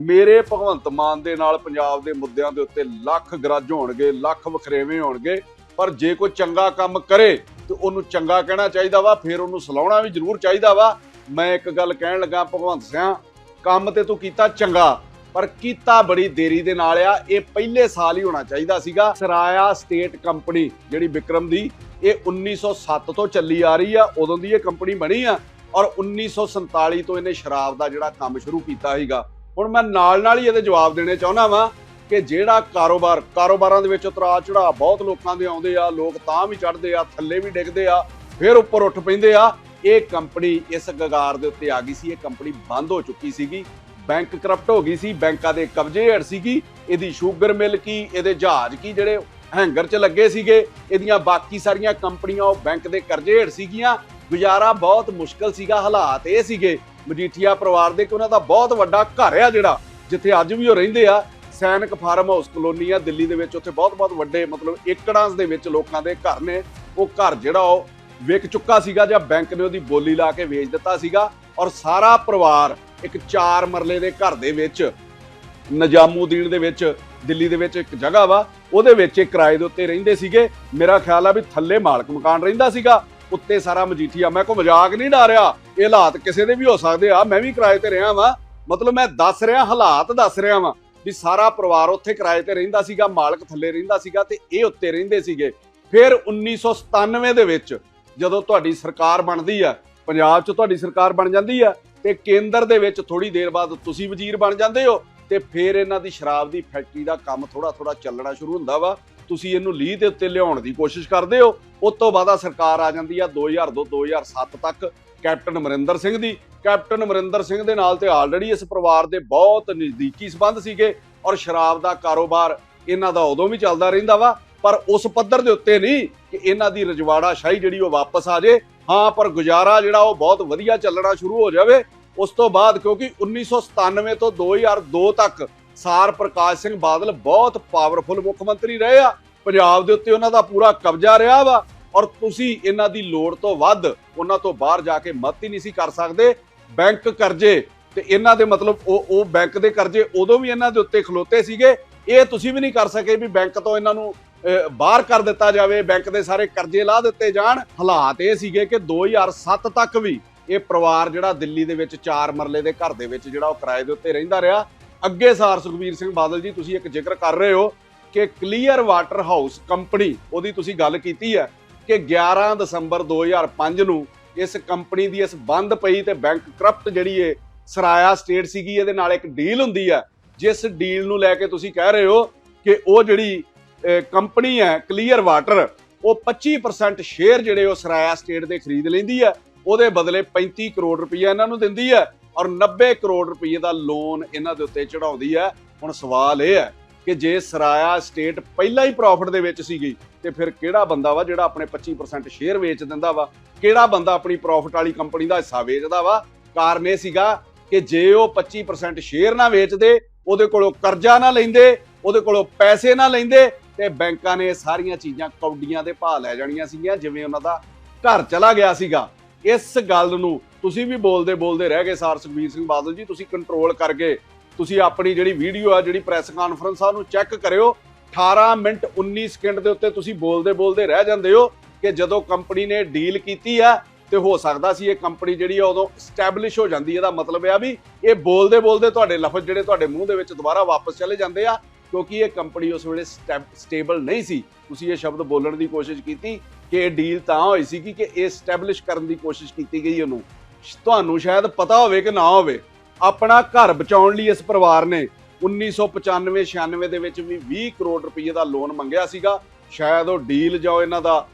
ਮੇਰੇ ਭਗਵੰਤ ਮਾਨ ਦੇ ਨਾਲ ਪੰਜਾਬ ਦੇ ਮੁੱਦਿਆਂ ਦੇ ਉੱਤੇ ਲੱਖ ਗਰਜ ਹੋਣਗੇ, ਲੱਖ ਵਖਰੇਵੇਂ ਹੋਣਗੇ, ਪਰ ਜੇ ਕੋਈ ਚੰਗਾ ਕੰਮ ਕਰੇ ਤੇ ਉਹਨੂੰ ਚੰਗਾ ਕਹਿਣਾ ਚਾਹੀਦਾ ਵਾ, ਫਿਰ ਉਹਨੂੰ ਸਲਾਉਣਾ ਵੀ ਜ਼ਰੂਰ ਚਾਹੀਦਾ ਵਾ। ਮੈਂ ਇੱਕ ਗੱਲ ਕਹਿਣ ਲੱਗਾ ਭਗਵੰਤ ਸਿੰਘ ਕੰਮ ਤੇ ਤੂੰ ਕੀਤਾ ਚੰਗਾ, ਪਰ ਕੀਤਾ ਬੜੀ ਦੇਰੀ ਦੇ ਨਾਲ ਆ, ਇਹ ਪਹਿਲੇ ਸਾਲ ਹੀ ਹੋਣਾ ਚਾਹੀਦਾ ਸੀਗਾ। ਸਰਾਇਆ ਸਟੇਟ ਕੰਪਨੀ ਜਿਹੜੀ ਵਿਕਰਮ ਦੀ, ਇਹ 1907 ਤੋਂ ਚੱਲੀ ਆ ਰਹੀ ਆ, ਉਦੋਂ ਦੀ ਇਹ ਕੰਪਨੀ ਬਣੀ ਆ, ਔਰ 1947 ਤੋਂ ਇਹਨੇ ਸ਼ਰਾਬ ਦਾ ਜਿਹੜਾ ਕੰਮ ਸ਼ੁਰੂ ਕੀਤਾ ਸੀਗਾ। ਹੁਣ ਮੈਂ ਨਾਲ ਨਾਲ ਹੀ ਇਹਦੇ ਜਵਾਬ ਦੇਣੇ ਚਾਹੁੰਦਾ ਵਾਂ ਕਿ ਜਿਹੜਾ ਕਾਰੋਬਾਰ, ਕਾਰੋਬਾਰਾਂ ਦੇ ਵਿੱਚ ਉਤਰਾਅ ਚੜਾਅ ਬਹੁਤ ਲੋਕਾਂ ਦੇ ਆਉਂਦੇ ਆ, ਲੋਕ ਤਾਂ ਵੀ ਚੜਦੇ ਆ, ਥੱਲੇ ਵੀ ਡਿੱਗਦੇ ਆ, ਫਿਰ ਉੱਪਰ ਉੱਠ ਪੈਂਦੇ ਆ। ਇਹ ਕੰਪਨੀ ਇਸ ਗਗਾਰ ਦੇ ਉੱਤੇ ਆ ਗਈ ਸੀ, ਇਹ ਕੰਪਨੀ ਬੰਦ ਹੋ ਚੁੱਕੀ ਸੀਗੀ, ਬੈਂਕ ਕਰਪਟ ਹੋ ਗਈ ਸੀ, ਬੈਂਕਾਂ ਦੇ ਕਬਜ਼ੇ ਹੇਠ ਸੀਗੀ, ਇਹਦੀ ਸ਼ੂਗਰ ਮਿਲ ਕੀ ਇਹਦੇ ਜਹਾਜ਼ ਕੀ ਜਿਹੜੇ ਹੈਂਗਰ 'ਚ ਲੱਗੇ ਸੀਗੇ, ਇਹਦੀਆਂ ਬਾਕੀ ਸਾਰੀਆਂ ਕੰਪਨੀਆਂ ਉਹ ਬੈਂਕ ਦੇ ਕਰਜ਼ੇ ਹੇਠ ਸੀਗੀਆਂ। ਗੁਜ਼ਾਰਾ ਬਹੁਤ ਮੁਸ਼ਕਲ ਸੀਗਾ, ਹਾਲਾਤ ਇਹ ਸੀਗੇ ਮਜੀਠੀਆ ਪਰਿਵਾਰ ਦੇ ਕਿ ਉਹਨਾਂ ਦਾ ਬਹੁਤ ਵੱਡਾ ਘਰ ਆ ਜਿਹੜਾ, ਜਿੱਥੇ ਅੱਜ ਵੀ ਉਹ ਰਹਿੰਦੇ ਆ। ਸੈਨਿਕ ਫਾਰਮ ਹਾਊਸ ਕਲੋਨੀ ਆ, ਦਿੱਲੀ ਦੇ ਵਿੱਚ ਉੱਥੇ ਬਹੁਤ ਬਹੁਤ ਵੱਡੇ ਮਤਲਬ ਏਕੜਾਂ ਦੇ ਵਿੱਚ ਲੋਕਾਂ ਦੇ ਘਰ ਨੇ। ਉਹ ਘਰ ਜਿਹੜਾ ਉਹ ਵਿਕ ਚੁੱਕਾ ਸੀਗਾ ਜਾਂ ਬੈਂਕ ਨੇ ਉਹਦੀ ਬੋਲੀ ਲਾ ਕੇ ਵੇਚ ਦਿੱਤਾ ਸੀਗਾ ਔਰ ਸਾਰਾ ਪਰਿਵਾਰ ਇੱਕ ਚਾਰ ਮਰਲੇ ਦੇ ਘਰ ਦੇ ਵਿੱਚ ਨਜਾਮੂਦੀਨ ਦੇ ਵਿੱਚ, ਦਿੱਲੀ ਦੇ ਵਿੱਚ ਇੱਕ ਜਗ੍ਹਾ ਵਾ, ਉਹਦੇ ਵਿੱਚ ਇਹ ਕਿਰਾਏ ਦੇ ਉੱਤੇ ਰਹਿੰਦੇ ਸੀਗੇ। ਮੇਰਾ ਖਿਆਲ ਆ ਵੀ ਥੱਲੇ ਮਾਲਕ ਮਕਾਨ ਰਹਿੰਦਾ ਸੀਗਾ। ਉੱਤੇ ਸਾਰਾ ਮਜੀਠੀਆ। ਮੈਂ ਕੋ ਮਜ਼ਾਕ ਨਹੀਂ ਡਾ ਰਿਹਾ ਇਹ ਹਾਲਾਤ ਕਿਸੇ ਦੇ ਵੀ ਹੋ ਸਕਦੇ ਆ। ਮੈਂ ਵੀ ਕਿਰਾਏ ਤੇ ਰਿਹਾ ਵਾਂ। ਮਤਲਬ ਮੈਂ ਦੱਸ ਰਿਹਾ, ਹਾਲਾਤ ਦੱਸ ਰਿਹਾ ਵਾਂ ਵੀ ਸਾਰਾ ਪਰਿਵਾਰ ਉੱਥੇ ਕਿਰਾਏ ਤੇ ਰਹਿੰਦਾ ਸੀਗਾ, ਮਾਲਕ ਥੱਲੇ ਰਹਿੰਦਾ ਸੀਗਾ ਤੇ ਇਹ ਉੱਤੇ ਰਹਿੰਦੇ ਸੀਗੇ। ਫਿਰ 1997 ਦੇ ਵਿੱਚ ਜਦੋਂ ਤੁਹਾਡੀ ਸਰਕਾਰ ਬਣਦੀ ਆ, ਪੰਜਾਬ 'ਚ ਤੁਹਾਡੀ ਸਰਕਾਰ ਬਣ ਜਾਂਦੀ ਆ ਤੇ ਕੇਂਦਰ ਦੇ ਵਿੱਚ ਥੋੜੀ ਦੇਰ ਬਾਅਦ ਤੁਸੀਂ ਵਜ਼ੀਰ ਬਣ ਜਾਂਦੇ ਹੋ ਤੇ ਫਿਰ ਇਹਨਾਂ ਦੀ ਸ਼ਰਾਬ ਦੀ ਫੈਕਟਰੀ ਦਾ ਕੰਮ ਥੋੜਾ ਥੋੜਾ ਚੱਲਣਾ ਸ਼ੁਰੂ ਹੁੰਦਾ ਵਾ। ਤੁਸੀਂ ਇਹਨੂੰ ਲੀਹ ਦੇ ਉੱਤੇ ਲਿਆਉਣ ਦੀ ਕੋਸ਼ਿਸ਼ ਕਰਦੇ ਹੋ, ਉਸ ਤੋਂ ਬਾਅਦ ਆ ਸਰਕਾਰ ਆ ਜਾਂਦੀ ਆ 2002 2007 ਤੱਕ ਕੈਪਟਨ ਅਮਰਿੰਦਰ ਸਿੰਘ ਦੀ। ਕੈਪਟਨ ਅਮਰਿੰਦਰ ਸਿੰਘ ਦੇ ਨਾਲ ਤੇ ਆਲਰੇਡੀ ਇਸ ਪਰਿਵਾਰ ਦੇ ਬਹੁਤ ਨਜ਼ਦੀਕੀ ਸਬੰਧ ਸੀਗੇ ਔਰ ਸ਼ਰਾਬ ਦਾ ਕਾਰੋਬਾਰ ਇਹਨਾਂ ਦਾ ਉਦੋਂ ਵੀ ਚੱਲਦਾ ਰਹਿੰਦਾ ਵਾ, ਪਰ ਉਸ ਪੱਧਰ ਦੇ ਉੱਤੇ ਨਹੀਂ ਕਿ ਇਹਨਾਂ ਦੀ ਰਜਵਾੜਾ ਸ਼ਾਹੀ ਜਿਹੜੀ ਉਹ ਵਾਪਸ ਆ ਜੇ। ਹਾਂ, ਪਰ ਗੁਜ਼ਾਰਾ ਜਿਹੜਾ ਉਹ ਬਹੁਤ ਵਧੀਆ ਚੱਲਣਾ ਸ਼ੁਰੂ ਹੋ ਜਾਵੇ। ਉਸ ਤੋਂ ਬਾਅਦ ਕਿਉਂਕਿ 1997 ਤੋਂ 2002 ਤੱਕ ਸਾਰ ਪ੍ਰਕਾਸ਼ ਸਿੰਘ ਬਾਦਲ ਬਹੁਤ ਪਾਵਰਫੁਲ ਮੁੱਖ ਮੰਤਰੀ ਰਹੇ ਆ। ਪੰਜਾਬ ਦੇ ਉੱਤੇ ਉਹਨਾਂ ਦਾ ਪੂਰਾ ਕਬਜ਼ਾ ਰਿਹਾ ਵਾ ਔਰ ਤੁਸੀਂ ਇਹਨਾਂ ਦੀ ਲੋੜ ਤੋਂ ਵੱਧ ਉਹਨਾਂ ਤੋਂ ਬਾਹਰ ਜਾ ਕੇ ਮਦਦ ਹੀ ਨਹੀਂ ਸੀ ਕਰ ਸਕਦੇ। ਬੈਂਕ ਕਰਜ਼ੇ ਤੇ ਇਹਨਾਂ ਦੇ ਮਤਲਬ ਉਹ ਉਹ ਬੈਂਕ ਦੇ ਕਰਜ਼ੇ ਉਦੋਂ ਵੀ ਇਹਨਾਂ ਦੇ ਉੱਤੇ ਖਲੋਤੇ ਸੀਗੇ। ਇਹ ਤੁਸੀਂ ਵੀ ਨਹੀਂ ਕਰ ਸਕੇ ਵੀ ਬੈਂਕ ਤੋਂ ਇਹਨਾਂ ਨੂੰ ਬਾਹਰ ਕਰ ਦਿੱਤਾ ਜਾਵੇ, ਬੈਂਕ ਦੇ ਸਾਰੇ ਕਰਜ਼ੇ ਲਾ ਦਿੱਤੇ ਜਾਣ। ਹਾਲਾਤ ਇਹ ਸੀਗੇ ਕਿ 2007 ਤੱਕ ਵੀ ਇਹ ਪਰਿਵਾਰ ਜਿਹੜਾ ਦਿੱਲੀ ਦੇ ਵਿੱਚ ਚਾਰ ਮਰਲੇ ਦੇ ਘਰ ਦੇ ਵਿੱਚ ਜਿਹੜਾ ਉਹ ਕਿਰਾਏ ਦੇ ਉੱਤੇ ਰਹਿੰਦਾ ਰਿਹਾ। ਅੱਗੇ ਸਾਰ ਸੁਖਬੀਰ ਸਿੰਘ ਬਾਦਲ ਜੀ, ਤੁਸੀਂ ਇੱਕ ਜ਼ਿਕਰ ਕਰ ਰਹੇ ਹੋ ਕਿ ਕਲੀਅਰ ਵਾਟਰ ਹਾਊਸ ਕੰਪਨੀ ਉਹਦੀ ਤੁਸੀਂ ਗੱਲ ਕੀਤੀ ਹੈ ਕਿ 11 ਦਸੰਬਰ 2005 ਨੂੰ ਇਸ ਕੰਪਨੀ ਦੀ ਇਸ ਬੰਦ ਪਈ ਤੇ ਬੈਂਕ ਕਰਪਟ ਜਿਹੜੀ ਏ ਸਰਾਇਆ ਸਟੇਟ ਸੀਗੀ, ਇਹਦੇ ਨਾਲ ਇੱਕ ਡੀਲ ਹੁੰਦੀ ਹੈ। ਜਿਸ ਡੀਲ ਨੂੰ ਲੈ ਕੇ ਤੁਸੀਂ ਕਹਿ ਰਹੇ ਹੋ ਕਿ ਉਹ ਜਿਹੜੀ ਕੰਪਨੀ ਹੈ ਕਲੀਅਰ ਵਾਟਰ ਉਹ 25% ਸ਼ੇਅਰ ਜਿਹੜੇ ਉਹ ਸਰਾਇਆ ਸਟੇਟ ਦੇ ਖਰੀਦ ਲੈਂਦੀ ਹੈ। ਉਹਦੇ ਬਦਲੇ 35 ਕਰੋੜ ਰੁਪਈਆ ਇਹਨਾਂ ਨੂੰ ਦਿੰਦੀ ਹੈ। ਔਰ 90 ਕਰੋੜ ਰੁਪਏ ਦਾ ਲੋਨ ਇਹਨਾਂ ਦੇ ਉੱਤੇ ਚੜਾਉਂਦੀ ਹੈ। ਹੁਣ ਸਵਾਲ ਇਹ ਹੈ ਕਿ ਜੇ ਸਰਾਇਆ ਸਟੇਟ ਪਹਿਲਾਂ ਹੀ ਪ੍ਰੋਫਿਟ ਦੇ ਵਿੱਚ ਸੀਗੀ, ਤੇ ਫਿਰ ਕਿਹੜਾ ਬੰਦਾ ਵਾ ਜਿਹੜਾ ਆਪਣੇ 25% ਸ਼ੇਅਰ ਵੇਚ ਦਿੰਦਾ ਵਾ? ਕਿਹੜਾ ਬੰਦਾ ਆਪਣੀ ਪ੍ਰੋਫਿਟ ਵਾਲੀ ਕੰਪਨੀ ਦਾ ਹਿੱਸਾ ਵੇਚਦਾ ਵਾ? ਕਾਰਨ ਇਹ ਸੀਗਾ ਕਿ ਜੇ ਉਹ 25% ਸ਼ੇਅਰ ਨਾ ਵੇਚਦੇ, ਉਹਦੇ ਕੋਲੋਂ ਕਰਜ਼ਾ ਨਾ ਲੈਂਦੇ, ਉਹਦੇ ਕੋਲੋਂ ਪੈਸੇ ਨਾ ਲੈਂਦੇ, ਤੇ ਬੈਂਕਾਂ ਨੇ ਸਾਰੀਆਂ ਚੀਜ਼ਾਂ ਕੌਡੀਆਂ ਦੇ ਭਾਅ ਲੈ ਜਾਣੀਆਂ ਸੀਗੀਆਂ, ਜਿਵੇਂ ਉਹਨਾਂ ਦਾ ਘਰ ਚਲਾ ਗਿਆ ਸੀਗਾ। ਇਸ ਗੱਲ ਨੂੰ ਤੁਸੀਂ ਵੀ ਬੋਲਦੇ ਬੋਲਦੇ ਰਹਿ ਗਏ ਸਾਰ ਸੁਖਬੀਰ ਸਿੰਘ ਬਾਦਲ ਜੀ, ਤੁਸੀਂ ਕੰਟਰੋਲ ਕਰਕੇ ਤੁਸੀਂ ਆਪਣੀ ਜਿਹੜੀ ਵੀਡੀਓ ਆ, ਜਿਹੜੀ ਪ੍ਰੈਸ ਕਾਨਫਰੰਸ ਆ, ਉਹਨੂੰ ਚੈੱਕ ਕਰਿਓ। 18 ਮਿੰਟ 19 ਸਕਿੰਟ ਦੇ ਉੱਤੇ ਤੁਸੀਂ ਬੋਲਦੇ ਬੋਲਦੇ ਰਹਿ ਜਾਂਦੇ ਹੋ ਕਿ ਜਦੋਂ ਕੰਪਨੀ ਨੇ ਡੀਲ ਕੀਤੀ ਆ, ਤੇ ਹੋ ਸਕਦਾ ਸੀ ਇਹ ਕੰਪਨੀ ਜਿਹੜੀ ਆ ਉਦੋਂ ਸਟੈਬਲਿਸ਼ ਹੋ ਜਾਂਦੀ। ਇਹਦਾ ਮਤਲਬ ਇਹ ਆ ਵੀ ਇਹ ਬੋਲਦੇ ਬੋਲਦੇ ਤੁਹਾਡੇ ਲਫ਼ਜ਼ ਜਿਹੜੇ ਤੁਹਾਡੇ ਮੂੰਹ ਦੇ ਵਿੱਚ ਦੁਬਾਰਾ ਵਾਪਸ ਚਲੇ ਜਾਂਦੇ ਆ, ਕਿਉਂਕਿ ਇਹ ਕੰਪਨੀ ਉਸ ਵੇਲੇ ਸਟੇਬਲ ਨਹੀਂ ਸੀ। ਤੁਸੀਂ ਇਹ ਸ਼ਬਦ ਬੋਲਣ ਦੀ ਕੋਸ਼ਿਸ਼ ਕੀਤੀ ਕਿ ਇਹ ਡੀਲ ਤਾਂ ਹੋਈ ਸੀ ਕਿ ਇਹ ਸਟੈਬਲਿਸ਼ ਕਰਨ ਦੀ ਕੋਸ਼ਿਸ਼ ਕੀਤੀ ਗਈ ਉਹਨੂੰ। ਤੁਹਾਨੂੰ ਸ਼ਾਇਦ ਪਤਾ ਹੋਵੇ ਕਿ ਨਾ ਹੋਵੇ, ਆਪਣਾ ਘਰ ਬਚਾਉਣ ਲਈ ਇਸ ਪਰਿਵਾਰ ਨੇ 1995-96 ਦੇ ਵਿੱਚ ਵੀ 20 ਕਰੋੜ ਰੁਪਏ ਦਾ ਲੋਨ ਮੰਗਿਆ ਸੀਗਾ। ਸ਼ਾਇਦ ਉਹ ਡੀਲ ਜੋ ਇਹਨਾਂ ਦਾ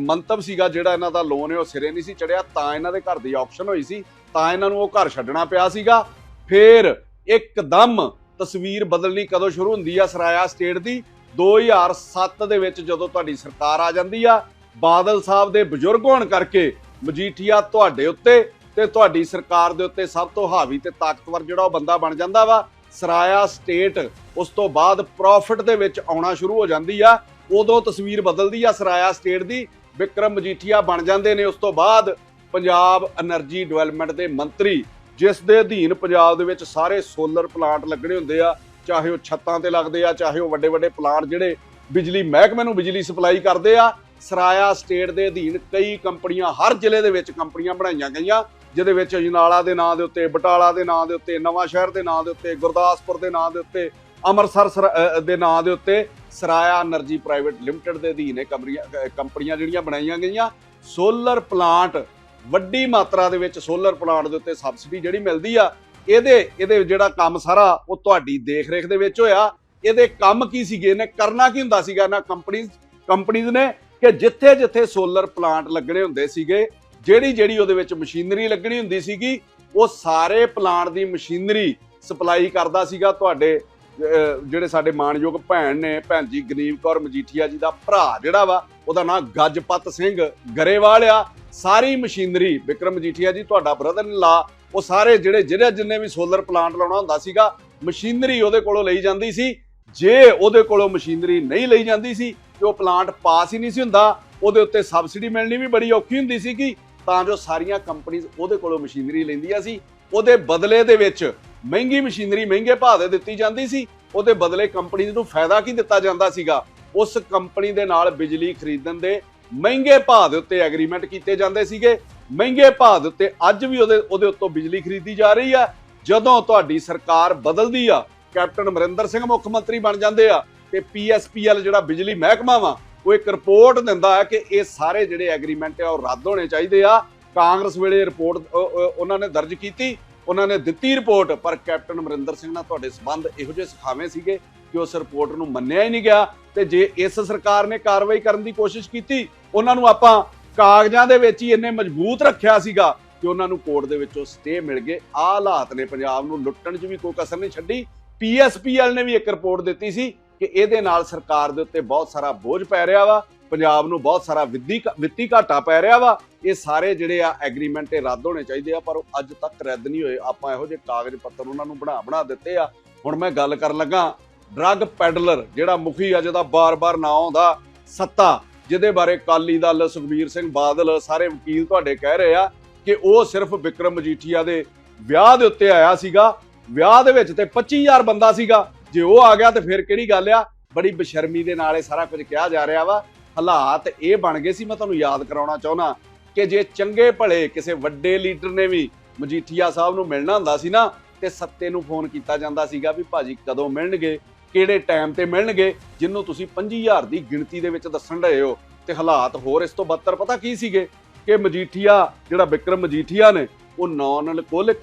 ਮੰਤਵ ਸੀਗਾ ਜਿਹੜਾ ਇਹਨਾਂ ਦਾ ਲੋਨ ਹੈ, ਉਹ ਸਿਰੇ ਨਹੀਂ ਸੀ ਚੜਿਆ, ਤਾਂ ਇਹਨਾਂ ਦੇ ਘਰ ਦੀ ਆਪਸ਼ਨ ਹੋਈ ਸੀ, ਤਾਂ ਇਹਨਾਂ ਨੂੰ ਉਹ ਘਰ ਛੱਡਣਾ ਪਿਆ ਸੀਗਾ। ਫਿਰ ਇੱਕਦਮ ਤਸਵੀਰ ਬਦਲਣੀ ਕਦੋਂ ਸ਼ੁਰੂ ਹੁੰਦੀ ਆ ਸਰਾਇਆ ਸਟੇਟ ਦੀ? 2007 ਦੇ ਵਿੱਚ ਜਦੋਂ ਤੁਹਾਡੀ ਸਰਕਾਰ ਆ ਜਾਂਦੀ ਆ, ਬਾਦਲ ਸਾਹਿਬ ਦੇ ਬਜ਼ੁਰਗ ਹੋਣ ਕਰਕੇ ਮਜੀਠੀਆ ਤੁਹਾਡੇ ਉੱਤੇ ਤੇ ਤੁਹਾਡੀ ਸਰਕਾਰ ਦੇ ਉੱਤੇ ਸਭ ਤੋਂ ਹਾਵੀ ਤੇ ਤਾਕਤਵਰ ਜਿਹੜਾ ਉਹ ਬੰਦਾ ਬਣ ਜਾਂਦਾ ਵਾ, ਸਰਾਇਆ ਸਟੇਟ ਉਸ ਤੋਂ ਬਾਅਦ ਪ੍ਰੋਫਿਟ ਦੇ ਵਿੱਚ ਆਉਣਾ ਸ਼ੁਰੂ ਹੋ ਜਾਂਦੀ ਆ, ਉਦੋਂ ਤਸਵੀਰ ਬਦਲਦੀ ਆ ਸਰਾਇਆ ਸਟੇਟ ਦੀ, ਵਿਕਰਮ ਮਜੀਠੀਆ ਬਣ ਜਾਂਦੇ ਨੇ ਉਸ ਤੋਂ ਬਾਅਦ ਪੰਜਾਬ એનર્ਜੀ ਡਿਵੈਲਪਮੈਂਟ ਦੇ ਮੰਤਰੀ, ਜਿਸ ਦੇ ਅਧੀਨ ਪੰਜਾਬ ਦੇ ਵਿੱਚ ਸਾਰੇ ਸੋਲਰ ਪਲਾਂਟ ਲੱਗਣੇ ਹੁੰਦੇ ਆ, ਚਾਹੇ ਉਹ ਛੱਤਾਂ ਤੇ ਲੱਗਦੇ ਆ, ਚਾਹੇ ਉਹ ਵੱਡੇ ਵੱਡੇ ਪਲਾਂਟ ਜਿਹੜੇ ਬਿਜਲੀ ਮਹਿਕਮੇ ਨੂੰ ਬਿਜਲੀ ਸਪਲਾਈ ਕਰਦੇ ਆ, ਸਰਾਇਆ ਸਟੇਟ ਦੇ ਅਧੀਨ ਕਈ ਕੰਪਨੀਆਂ, ਹਰ ਜ਼ਿਲ੍ਹੇ ਦੇ ਵਿੱਚ ਕੰਪਨੀਆਂ ਬਣਾਈਆਂ ਗਈਆਂ ਜਿਹਦੇ ਵਿੱਚ ਅਜਨਾਲਾ ਦੇ ਨਾਂ ਦੇ ਉੱਤੇ, ਬਟਾਲਾ ਦੇ ਨਾਂ ਦੇ ਉੱਤੇ, ਨਵਾਂ ਸ਼ਹਿਰ ਦੇ ਨਾਂ ਦੇ ਉੱਤੇ, ਗੁਰਦਾਸਪੁਰ ਦੇ ਨਾਂ ਦੇ ਉੱਤੇ, ਅੰਮ੍ਰਿਤਸਰ ਦੇ ਨਾਂ ਦੇ ਉੱਤੇ ਸਰਾਇਆ એનર્ਜੀ ਪ੍ਰਾਈਵੇਟ ਲਿਮਟਿਡ ਦੇ ਅਧੀਨ ਇਹ ਕੰਪਨੀਆਂ ਜਿਹੜੀਆਂ ਬਣਾਈਆਂ ਗਈਆਂ। ਸੋਲਰ ਪਲਾਂਟ, ਵੱਡੀ ਮਾਤਰਾ ਦੇ ਵਿੱਚ ਸੋਲਰ ਪਲਾਂਟ ਦੇ ਉੱਤੇ ਸਬਸਿਡੀ ਜਿਹੜੀ ਮਿਲਦੀ ਆ, ਇਹਦੇ ਇਹਦੇ ਜਿਹੜਾ ਕੰਮ ਸਾਰਾ ਉਹ ਤੁਹਾਡੀ ਦੇਖ ਰੇਖ ਦੇ ਵਿੱਚ ਹੋਇਆ। ਇਹਦੇ ਕੰਮ ਕੀ ਸੀਗੇ? ਨੇ ਕਰਨਾ ਕੀ ਹੁੰਦਾ ਸੀਗਾ? ਨਾ ਕੰਪਨੀਆਂ ਕੰਪਨੀਆਂ ਨੇ ਕਿ ਜਿੱਥੇ ਜਿੱਥੇ ਸੋਲਰ ਪਲਾਂਟ ਲੱਗਣੇ ਹੁੰਦੇ ਸੀਗੇ ਜਿਹੜੀ ਜਿਹੜੀ ਉਹਦੇ ਵਿੱਚ ਮਸ਼ੀਨਰੀ ਲੱਗਣੀ ਹੁੰਦੀ ਸੀਗੀ, ਉਹ ਸਾਰੇ ਪਲਾਂਟ ਦੀ ਮਸ਼ੀਨਰੀ ਸਪਲਾਈ ਕਰਦਾ ਸੀਗਾ ਤੁਹਾਡੇ ਜਿਹੜੇ ਸਾਡੇ ਮਾਨਯੋਗ ਭੈਣ ਨੇ, ਭੈਣ ਜੀ ਗਨੀਵ ਕੌਰ ਮਜੀਠੀਆ ਜੀ ਦਾ ਭਰਾ ਜਿਹੜਾ ਵਾ, ਉਹਦਾ ਨਾਮ ਗੱਜਪਤ ਸਿੰਘ ਗਰੇਵਾਲ ਆ। ਸਾਰੀ ਮਸ਼ੀਨਰੀ ਵਿਕਰਮ ਮਜੀਠੀਆ ਜੀ, ਤੁਹਾਡਾ ਬ੍ਰਦਰ ਨੇ ਲਾ ਉਹ ਸਾਰੇ ਜਿਹੜੇ ਜਿਹੜੇ ਜਿੰਨੇ ਵੀ ਸੋਲਰ ਪਲਾਂਟ ਲਾਉਣਾ ਹੁੰਦਾ ਸੀਗਾ, ਮਸ਼ੀਨਰੀ ਉਹਦੇ ਕੋਲੋਂ ਲਈ ਜਾਂਦੀ ਸੀ। ਜੇ ਉਹਦੇ ਕੋਲੋਂ ਮਸ਼ੀਨਰੀ ਨਹੀਂ ਲਈ ਜਾਂਦੀ ਸੀ, ਤੇ ਉਹ ਪਲਾਂਟ ਪਾਸ ਹੀ ਨਹੀਂ ਸੀ ਹੁੰਦਾ, ਉਹਦੇ ਉੱਤੇ ਸਬਸਿਡੀ ਮਿਲਣੀ ਵੀ ਬੜੀ ਔਖੀ ਹੁੰਦੀ ਸੀਗੀ। ਤਾਂ ਜੋ ਸਾਰੀਆਂ ਕੰਪਨੀਆਂ ਉਹਦੇ ਕੋਲੋਂ ਮਸ਼ੀਨਰੀ ਲੈਂਦੀਆਂ ਸੀ, ਉਹਦੇ ਬਦਲੇ ਦੇ ਵਿੱਚ ਮਹਿੰਗੀ ਮਸ਼ੀਨਰੀ ਮਹਿੰਗੇ ਭਾਅ ਦੇ ਦਿੱਤੀ ਜਾਂਦੀ ਸੀ, ਉਹਦੇ ਬਦਲੇ ਕੰਪਨੀ ਨੂੰ ਫਾਇਦਾ ਕੀ ਦਿੱਤਾ ਜਾਂਦਾ ਸੀਗਾ? ਉਸ ਕੰਪਨੀ ਦੇ ਨਾਲ ਬਿਜਲੀ ਖਰੀਦਣ ਦੇ ਮਹਿੰਗੇ ਭਾਅ ਦੇ ਉੱਤੇ ਐਗਰੀਮੈਂਟ ਕੀਤੇ ਜਾਂਦੇ ਸੀਗੇ। ਮਹਿੰਗੇ ਭਾਅ ਦੇ ਉੱਤੇ ਅੱਜ ਵੀ ਉਹਦੇ ਉਹਦੇ ਉੱਤੋਂ ਬਿਜਲੀ ਖਰੀਦੀ ਜਾ ਰਹੀ ਆ। ਜਦੋਂ ਤੁਹਾਡੀ ਸਰਕਾਰ ਬਦਲਦੀ ਆ, ਕੈਪਟਨ ਅਮਰਿੰਦਰ ਸਿੰਘ ਮੁੱਖ ਮੰਤਰੀ ਬਣ ਜਾਂਦੇ ਆ, ਤੇ ਪੀਐਸਪੀਐਲ ਜਿਹੜਾ ਬਿਜਲੀ ਮਹਿਕਮਾ ਵਾ ਉਹ ਇੱਕ ਰਿਪੋਰਟ ਦਿੰਦਾ ਹੈ ਕਿ ਇਹ ਸਾਰੇ ਜਿਹੜੇ ਐਗਰੀਮੈਂਟ ਆ ਉਹ ਰੱਦ ਹੋਣੇ ਚਾਹੀਦੇ ਆ। ਕਾਂਗਰਸ ਵੇਲੇ ਰਿਪੋਰਟ ਉਹਨਾਂ ਨੇ ਦਰਜ ਕੀਤੀ, ਉਹਨਾਂ ਨੇ ਦਿੱਤੀ ਰਿਪੋਰਟ, ਪਰ ਕੈਪਟਨ ਅਮਰਿੰਦਰ ਸਿੰਘ ਨਾਲ ਤੁਹਾਡੇ ਸਬੰਧ ਇਹੋ ਜਿਹੇ ਸਿਖਾਵੇਂ ਸੀਗੇ ਕਿ ਉਸ ਰਿਪੋਰਟ ਨੂੰ ਮੰਨਿਆ ਹੀ ਨਹੀਂ ਗਿਆ ਤੇ ਜੇ ਇਸ ਸਰਕਾਰ ਨੇ ਕਾਰਵਾਈ ਕਰਨ ਦੀ ਕੋਸ਼ਿਸ਼ ਕੀਤੀ, ਉਹਨਾਂ ਨੂੰ ਆਪਾਂ ਕਾਗਜ਼ਾਂ ਦੇ ਵਿੱਚ ਹੀ ਇੰਨੇ ਮਜ਼ਬੂਤ ਰੱਖਿਆ ਸੀਗਾ ਕਿ ਉਹਨਾਂ ਨੂੰ ਕੋਰਟ ਦੇ ਵਿੱਚੋਂ ਸਟੇ ਮਿਲ ਗਏ। ਆਹ ਹਾਲਾਤ ਨੇ ਪੰਜਾਬ ਨੂੰ ਲੁੱਟਣ 'ਚ ਵੀ ਕੋਈ ਕਸਰ ਨਹੀਂ ਛੱਡੀ। ਪੀਐਸਪੀਐਲ ਨੇ ਵੀ ਇੱਕ ਰਿਪੋਰਟ ਦਿੱਤੀ ਸੀ ਕਿ ਇਹਦੇ ਨਾਲ ਸਰਕਾਰ ਦੇ ਉੱਤੇ ਬਹੁਤ ਸਾਰਾ ਬੋਝ ਪੈ ਰਿਹਾ ਵਾ, ਪੰਜਾਬ ਨੂੰ ਬਹੁਤ ਸਾਰਾ ਵਿੱਤੀ ਵਿੱਤੀ ਘਾਟਾ ਪੈ ਰਿਹਾ ਵਾ। ਇਹ ਸਾਰੇ ਜਿਹੜੇ ਆ ਐਗਰੀਮੈਂਟ ਇਹ ਰੱਦ ਹੋਣੇ ਚਾਹੀਦੇ ਆ, ਪਰ ਉਹ ਅੱਜ ਤੱਕ ਰੱਦ ਨਹੀਂ ਹੋਏ। ਆਪਾਂ ਇਹੋ ਜਿਹੇ ਕਾਗਜ਼ ਪੱਤਰ ਉਹਨਾਂ ਨੂੰ ਬਣਾ ਬਣਾ ਦਿੱਤੇ ਆ। ਹੁਣ ਮੈਂ ਗੱਲ ਕਰਨ ਲੱਗਾ, ਡਰੱਗ ਪੈਡਲਰ, ਜਿਹੜਾ ਮੁਖੀ ਆ, ਜਿਹਦਾ ਬਾਰ-ਬਾਰ ਨਾਂ ਆਉਂਦਾ, ਸੱਤਾ, ਜਿਹਦੇ ਬਾਰੇ ਕਾਲੀ ਦਲ, ਸੁਖਬੀਰ ਸਿੰਘ ਬਾਦਲ ਸਾਰੇ ਵਕੀਲ ਤੁਹਾਡੇ ਕਹਿ ਰਹੇ ਆ ਕਿ ਉਹ ਸਿਰਫ ਵਿਕਰਮ ਮਜੀਠੀਆ ਦੇ ਵਿਆਹ ਦੇ ਉੱਤੇ ਆਇਆ ਸੀਗਾ। ਵਿਆਹ ਦੇ ਵਿੱਚ ਤੇ 25000 ਬੰਦਾ ਸੀਗਾ। ਜੇ ਉਹ ਆ ਗਿਆ ਤੇ ਫਿਰ ਕਿਹੜੀ ਗੱਲ ਆ? ਬੜੀ ਬਸ਼ਰਮੀ ਦੇ ਨਾਲ ਇਹ ਸਾਰਾ ਕੁਝ ਕਿਹਾ ਜਾ ਰਿਹਾ ਵਾ। ਹਾਲਾਤ ਇਹ ਬਣ ਗਏ ਸੀ, ਮੈਂ ਤੁਹਾਨੂੰ ਯਾਦ ਕਰਾਉਣਾ ਚਾਹੁੰਦਾ ਕਿ ਜੇ ਚੰਗੇ ਭਲੇ ਕਿਸੇ ਵੱਡੇ ਲੀਡਰ ਨੇ ਵੀ ਮਜੀਠੀਆ ਸਾਹਿਬ ਨੂੰ ਮਿਲਣਾ ਹੁੰਦਾ ਸੀ ਨਾ, ਤੇ ਸੱਤੇ ਨੂੰ ਫੋਨ ਕੀਤਾ ਜਾਂਦਾ ਸੀਗਾ ਵੀ ਭਾਜੀ ਕਦੋਂ ਮਿਲਣਗੇ, ਕਿਹੜੇ ਟਾਈਮ ਤੇ ਮਿਲਣਗੇ, ਜਿੰਨੂੰ ਤੁਸੀਂ 25000 ਦੀ ਗਿਣਤੀ ਦੇ ਵਿੱਚ ਦੱਸਣ ਰਹੇ ਹੋ। ਤੇ ਹਾਲਾਤ ਹੋਰ ਇਸ ਤੋਂ ਬੱਤਰ ਪਤਾ ਕੀ ਸੀਗੇ? ਕਿ ਮਜੀਠੀਆ, ਜਿਹੜਾ ਵਿਕਰਮ ਮਜੀਠੀਆ ਨੇ, ਉਹ ਨਾਨ ਅਲਕੋਹਲਿਕ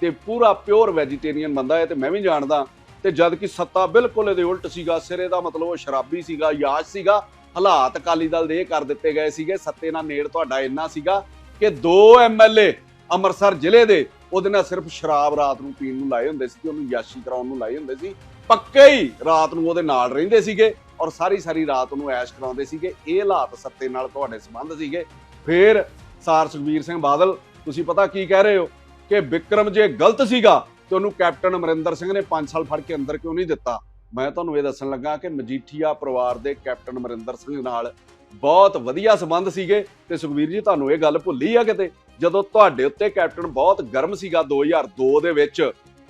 ਤੇ ਪੂਰਾ ਪਿਓਰ ਵੈਜੀਟੇਰੀਅਨ ਬੰਦਾ ਹੈ ਤੇ ਮੈਂ ਵੀ ਜਾਣਦਾ। ਤੇ ਜਦ ਕਿ ਸੱਤਾ ਬਿਲਕੁਲ ਇਹਦੇ ਉਲਟ ਸੀਗਾ, ਸਿਰੇ ਦਾ ਮਤਲਬ ਉਹ ਸ਼ਰਾਬੀ ਸੀਗਾ ਯਾਸ਼ ਸੀਗਾ, ਹਾਲਾਤ ਅਕਾਲੀ ਦਲ ਦੇ ਇਹ ਕਰ ਦਿੱਤੇ ਗਏ ਸੀਗੇ, ਸੱਤੇ ਨਾਲ ਨੇੜ ਤੁਹਾਡਾ ਇੰਨਾ ਸੀਗਾ ਕਿ ਦੋ ਐਮਐਲਏ ਅੰਮ੍ਰਿਤਸਰ ਜ਼ਿਲ੍ਹੇ ਦੇ ਉਹਦੇ ਨਾਲ ਸਿਰਫ ਸ਼ਰਾਬ ਰਾਤ ਨੂੰ ਪੀਣ ਨੂੰ ਲਾਏ ਹੁੰਦੇ ਸੀ ਤੇ ਉਹਨੂੰ ਯਾਸ਼ੀ ਕਰਾਉਣ ਨੂੰ ਲਾਏ ਹੁੰਦੇ ਸੀ, ਪੱਕੇ ਹੀ ਰਾਤ ਨੂੰ ਉਹਦੇ ਨਾਲ ਰਹਿੰਦੇ ਸੀਗੇ ਔਰ ਸਾਰੀ ਸਾਰੀ ਰਾਤ ਉਹਨੂੰ ਐਸ਼ ਕਰਾਉਂਦੇ ਸੀਗੇ, ਇਹ ਹਾਲਾਤ ਸੱਤੇ ਨਾਲ ਤੁਹਾਡੇ ਸੰਬੰਧ ਸੀਗੇ। ਫਿਰ ਸਾਰ ਸੁਖਬੀਰ ਸਿੰਘ ਬਾਦਲ, ਤੁਸੀਂ ਪਤਾ ਕੀ ਕਹਿ ਰਹੇ ਹੋ ਕਿ ਵਿਕਰਮ ਜੇ ਗਲਤ ਸੀਗਾ ਤੇ ਉਹਨੂੰ ਕੈਪਟਨ ਅਮਰਿੰਦਰ ਸਿੰਘ ਨੇ 5 ਸਾਲ ਫੜ ਕੇ ਅੰਦਰ ਕਿਉਂ ਨਹੀਂ ਦਿੱਤਾ? ਮੈਂ ਤੁਹਾਨੂੰ ਇਹ ਦੱਸਣ ਲੱਗਾ ਕਿ ਮਜੀਠੀਆ ਪਰਿਵਾਰ ਦੇ ਕੈਪਟਨ ਅਮਰਿੰਦਰ ਸਿੰਘ ਨਾਲ ਬਹੁਤ ਵਧੀਆ ਸਬੰਧ ਸੀਗੇ ਤੇ ਸੁਖਬੀਰ ਜੀ, ਤੁਹਾਨੂੰ ਇਹ ਗੱਲ ਭੁੱਲੀ ਆ ਕਿਤੇ? ਜਦੋਂ ਤੁਹਾਡੇ ਉੱਤੇ ਕੈਪਟਨ ਬਹੁਤ ਗਰਮ ਸੀਗਾ 2002 ਦੇ ਵਿੱਚ,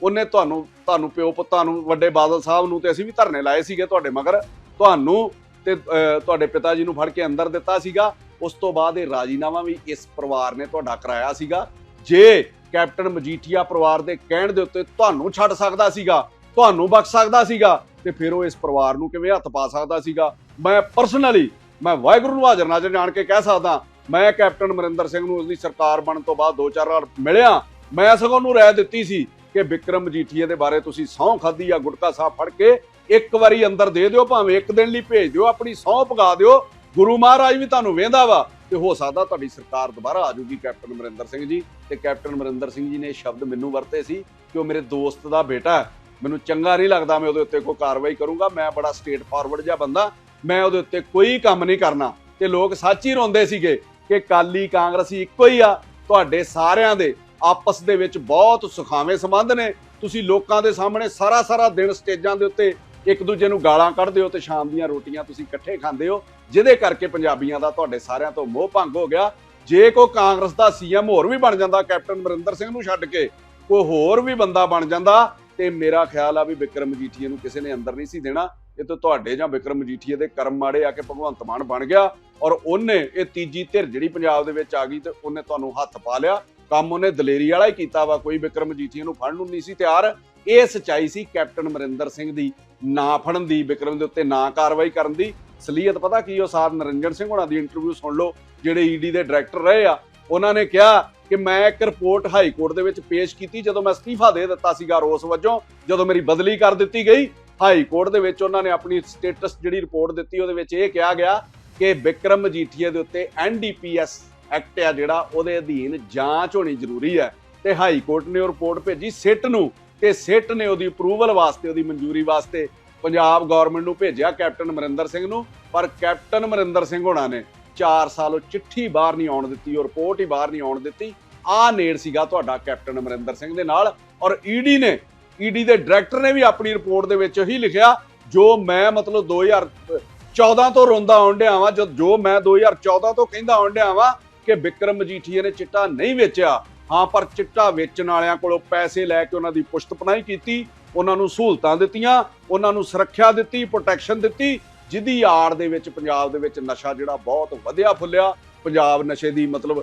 ਉਹਨੇ ਤੁਹਾਨੂੰ ਤੁਹਾਨੂੰ ਪਿਓ ਪੁੱਤਾਂ ਨੂੰ, ਵੱਡੇ ਬਾਦਲ ਸਾਹਿਬ ਨੂੰ ਤੇ ਅਸੀਂ ਵੀ ਧਰਨੇ ਲਾਏ ਸੀਗੇ ਤੁਹਾਡੇ ਮਗਰ। ਤੁਹਾਨੂੰ ਤੇ ਤੁਹਾਡੇ ਪਿਤਾ ਜੀ ਨੂੰ ਫੜ ਕੇ ਅੰਦਰ ਦਿੱਤਾ ਸੀਗਾ। ਉਸ ਤੋਂ ਬਾਅਦ ਇਹ ਰਾਜੀਨਾਮਾ ਵੀ ਇਸ ਪਰਿਵਾਰ ਨੇ ਤੁਹਾਡਾ ਕਰਾਇਆ ਸੀਗਾ। ਜੇ ਕੈਪਟਨ ਮਜੀਠੀਆ ਪਰਿਵਾਰ ਦੇ ਕਹਿਣ ਦੇ ਉੱਤੇ ਤੁਹਾਨੂੰ ਛੱਡ ਸਕਦਾ ਸੀਗਾ, ਤੁਹਾਨੂੰ ਬਖਸ਼ ਸਕਦਾ ਸੀਗਾ ਤੇ ਫਿਰ ਉਹ ਇਸ ਪਰਿਵਾਰ ਨੂੰ ਕਿਵੇਂ ਹੱਥ ਪਾ ਸਕਦਾ ਸੀਗਾ? ਮੈਂ ਪਰਸਨਲੀ ਮੈਂ ਵਾਹਿਗੁਰੂ ਨੂੰ ਹਾਜ਼ਰ ਨਾਜ਼ਰ ਜਾਣ ਕੇ ਕਹਿ ਸਕਦਾ, ਮੈਂ ਕੈਪਟਨ ਅਮਰਿੰਦਰ ਸਿੰਘ ਨੂੰ ਉਸਦੀ ਸਰਕਾਰ ਬਣਨ ਤੋਂ ਬਾਅਦ ਦੋ ਚਾਰ ਵਾਰ ਮਿਲਿਆ, ਮੈਂ ਸਗੋਂ ਨੂੰ ਰਾਏ ਦਿੱਤੀ ਸੀ ਕਿ ਵਿਕਰਮ ਮਜੀਠੀਆ ਦੇ ਬਾਰੇ ਤੁਸੀਂ ਸਹੁੰ ਖਾਦੀ ਆ ਗੁਟਕਾ ਸਾਹਿਬ ਫੜ ਕੇ ਇੱਕ ਵਾਰੀ ਅੰਦਰ ਦੇ ਦਿਓ, ਭਾਵੇਂ ਇੱਕ ਦਿਨ ਲਈ ਭੇਜ ਦਿਓ, ਆਪਣੀ ਸਹੁੰ ਪਗਾ ਦਿਓ ਗੁਰੂ ਮਹਾਰਾਜ ਵੀ ਤੁਹਾਨੂੰ ਵੇਂਦਾ ਵਾ ਤੇ ਹੋ ਸਕਦਾ ਤੁਹਾਡੀ ਸਰਕਾਰ ਦੁਬਾਰਾ ਆ ਜਾਊਗੀ, ਕੈਪਟਨ ਅਮਰਿੰਦਰ ਸਿੰਘ ਜੀ। ਤੇ ਕੈਪਟਨ ਅਮਰਿੰਦਰ ਸਿੰਘ ਜੀ ਨੇ ਇਹ ਸ਼ਬਦ ਮੈਨੂੰ ਵਰਤੇ ਸੀ ਕਿ ਉਹ ਮੇਰੇ ਦੋਸਤ ਦਾ ਬੇਟਾ ਹੈ। ਮੈਨੂੰ ਚੰਗਾ ਨਹੀਂ ਲੱਗਦਾ ਮੈਂ ਉਹਦੇ ਉੱਤੇ ਕੋਈ ਕਾਰਵਾਈ ਕਰੂੰਗਾ। ਮੈਂ ਬੜਾ ਸਟੇਟ ਫਾਰਵਰਡ ਜਿਹਾ ਬੰਦਾ। ਮੈਂ ਉਹਦੇ ਉੱਤੇ ਕੋਈ ਕੰਮ ਨਹੀਂ ਕਰਨਾ। ਤੇ ਲੋਕ ਸੱਚ ਹੀ ਰੋਂਦੇ ਸੀਗੇ ਕਿ ਕਾਲੀ ਕਾਂਗਰਸੀ ਇੱਕੋ ਹੀ ਆ। ਤੁਹਾਡੇ ਸਾਰਿਆਂ ਦੇ ਆਪਸ ਦੇ ਵਿੱਚ ਬਹੁਤ ਸੁਖਾਵੇਂ ਸੰਬੰਧ ਨੇ। ਤੁਸੀਂ ਲੋਕਾਂ ਦੇ ਸਾਹਮਣੇ ਸਾਰਾ ਸਾਰਾ ਦਿਨ ਸਟੇਜਾਂ ਦੇ ਉੱਤੇ ਇੱਕ ਦੂਜੇ ਨੂੰ ਗਾਲਾਂ ਕੱਢਦੇ ਹੋ ਤੇ ਸ਼ਾਮ ਦੀਆਂ ਰੋਟੀਆਂ ਤੁਸੀਂ ਇਕੱਠੇ ਖਾਂਦੇ ਹੋ। ਜਿਹਦੇ ਕਰਕੇ ਪੰਜਾਬੀਆਂ ਦਾ ਤੁਹਾਡੇ ਸਾਰਿਆਂ ਤੋਂ ਮੋਹ ਭੰਗ ਹੋ ਗਿਆ। ਜੇ ਕੋ ਕਾਂਗਰਸ ਦਾ ਸੀਐਮ ਹੋਰ ਵੀ ਬਣ ਜਾਂਦਾ, ਕੈਪਟਨ ਅਮਰਿੰਦਰ ਸਿੰਘ ਨੂੰ ਛੱਡ ਕੇ, ਕੋਈ ਹੋਰ ਵੀ ਬੰਦਾ ਬਣ ਜਾਂਦਾ, ਤੇ ਮੇਰਾ ਖਿਆਲ ਆ ਵੀ ਵਿਕਰਮ ਮਜੀਠੀਆ ਨੂੰ ਕਿਸੇ ਨੇ ਅੰਦਰ ਨਹੀਂ ਸੀ ਦੇਣਾ। ਇਹ ਤਾਂ ਤੁਹਾਡੇ ਜਾਂ ਵਿਕਰਮ ਮਜੀਠੀਆ ਦੇ ਕਰਮ ਮਾੜੇ ਆ ਕੇ ਭਗਵੰਤ ਮਾਨ ਬਣ ਗਿਆ, ਔਰ ਉਹਨੇ ਇਹ ਤੀਜੀ ਧਿਰ ਜਿਹੜੀ ਪੰਜਾਬ ਦੇ ਵਿੱਚ ਆ ਗਈ ਤੇ ਉਹਨੇ ਤੁਹਾਨੂੰ ਹੱਥ ਪਾ ਲਿਆ। ਕੰਮ ਉਹਨੇ ਦਲੇਰੀ ਵਾਲਾ ਹੀ ਕੀਤਾ ਵਾ, ਕੋਈ ਵਿਕਰਮ ਮਜੀਠੀਆ ਨੂੰ ਫੜਨ ਨੂੰ ਨਹੀਂ ਸੀ ਤਿਆਰ। ਇਹ ਸਚਾਈ ਸੀ ਕੈਪਟਨ ਅਮਰਿੰਦਰ ਸਿੰਘ ਦੀ, ਨਾ ਫੜਨ ਦੀ, ਵਿਕਰਮ ਦੇ ਉੱਤੇ ਨਾ ਕਾਰਵਾਈ ਕਰਨ ਦੀ। ਸਲੀਅਤ ਪਤਾ ਕੀ ਉਹ ਸਾਰ ਨਰਿੰਦਰ ਸਿੰਘ ਹੋਣਾ ਦੀ ਇੰਟਰਵਿਊ ਸੁਣ ਲਓ, ਜਿਹੜੇ ਈਡੀ ਦੇ ਡਾਇਰੈਕਟਰ ਰਹੇ ਆ, ਉਹਨਾਂ ਨੇ ਕਿਹਾ ਕਿ ਮੈਂ ਇੱਕ ਰਿਪੋਰਟ ਹਾਈ ਕੋਰਟ ਦੇ ਵਿੱਚ ਪੇਸ਼ ਕੀਤੀ, ਜਦੋਂ ਮੈਂ ਅਸਤੀਫਾ ਦੇ ਦਿੱਤਾ ਸੀਗਾ ਰੋਸ ਵਜੋਂ, ਜਦੋਂ ਮੇਰੀ ਬਦਲੀ ਕਰ ਦਿੱਤੀ ਗਈ। ਹਾਈ ਕੋਰਟ ਦੇ ਵਿੱਚ ਉਹਨਾਂ ਨੇ ਆਪਣੀ ਸਟੇਟਸ ਜਿਹੜੀ ਰਿਪੋਰਟ ਦਿੱਤੀ, ਉਹਦੇ ਵਿੱਚ ਇਹ ਕਿਹਾ ਗਿਆ ਕਿ ਵਿਕਰਮ ਮਜੀਠੀਆ ਦੇ ਉੱਤੇ ਐਨਡੀਪੀਐਸ ਐਕਟ ਆ ਜਿਹੜਾ, ਉਹਦੇ ਅਧੀਨ ਜਾਂਚ ਹੋਣੀ ਜ਼ਰੂਰੀ ਹੈ। ਤੇ ਹਾਈ ਕੋਰਟ ਨੇ ਉਹ ਰਿਪੋਰਟ ਭੇਜੀ ਸਿੱਟ ਨੂੰ, ਤੇ ਸਿੱਟ ਨੇ ਉਹਦੀ ਅਪਰੂਵਲ ਵਾਸਤੇ, ਉਹਦੀ ਮਨਜ਼ੂਰੀ ਵਾਸਤੇ ਪੰਜਾਬ ਗਵਰਨਮੈਂਟ ਨੂੰ ਭੇਜਿਆ ਕੈਪਟਨ ਅਮਰਿੰਦਰ ਸਿੰਘ ਨੂੰ, ਪਰ ਕੈਪਟਨ ਅਮਰਿੰਦਰ ਸਿੰਘ ਹੋਣਾ ਨੇ 4 ਸਾਲ ਉਹ ਚਿੱਠੀ ਬਾਹਰ ਨਹੀਂ ਆਉਣ ਦਿੱਤੀ, ਉਹ ਰਿਪੋਰਟ ਹੀ ਬਾਹਰ ਨਹੀਂ ਆਉਣ ਦਿੱਤੀ। ਆ ਨੇੜ ਸੀਗਾ ਤੁਹਾਡਾ ਕੈਪਟਨ ਅਮਰਿੰਦਰ ਸਿੰਘ ਦੇ ਨਾਲ, ਔਰ ਈਡੀ ਨੇ ਈਡੀ ਦੇ ਡਾਇਰੈਕਟਰ ਨੇ ਵੀ ਆਪਣੀ ਰਿਪੋਰਟ ਦੇ ਵਿੱਚ ਹੀ ਲਿਖਿਆ, ਜੋ ਮੈਂ ਮਤਲਬ 2014 ਤੋਂ ਰੋਂਦਾ ਆਉਣ ਡਿਆ ਵਾਂ, ਜਦ ਜੋ ਮੈਂ 2014 ਤੋਂ ਕਹਿੰਦਾ ਆਉਣ ਡਿਆ ਵਾਂ ਕਿ ਵਿਕਰਮ ਮਜੀਠੀਆ ਨੇ ਚਿੱਟਾ ਨਹੀਂ ਵੇਚਿਆ। ਹਾਂ, ਪਰ ਚਿੱਟਾ ਵੇਚਣ ਵਾਲਿਆਂ ਕੋਲੋਂ ਪੈਸੇ ਲੈ ਕੇ ਉਹਨਾਂ ਦੀ ਪੁਸ਼ਤ ਪਨਾਹੀ ਕੀਤੀ ਉਹਨਾਂ ਨੂੰ ਸਹੂਲਤਾਂ ਦਿੱਤੀਆਂ, ਉਹਨਾਂ ਨੂੰ ਸੁਰੱਖਿਆ ਦਿੱਤੀ ਪ੍ਰੋਟੈਕਸ਼ਨ ਦਿੱਤੀ ਜਿਹਦੀ ਆੜ ਦੇ ਵਿੱਚ, ਪੰਜਾਬ ਦੇ ਵਿੱਚ ਨਸ਼ਾ ਜਿਹੜਾ ਬਹੁਤ ਵਧਿਆ ਫੁੱਲਿਆ। ਪੰਜਾਬ ਨਸ਼ੇ ਦੀ ਮਤਲਬ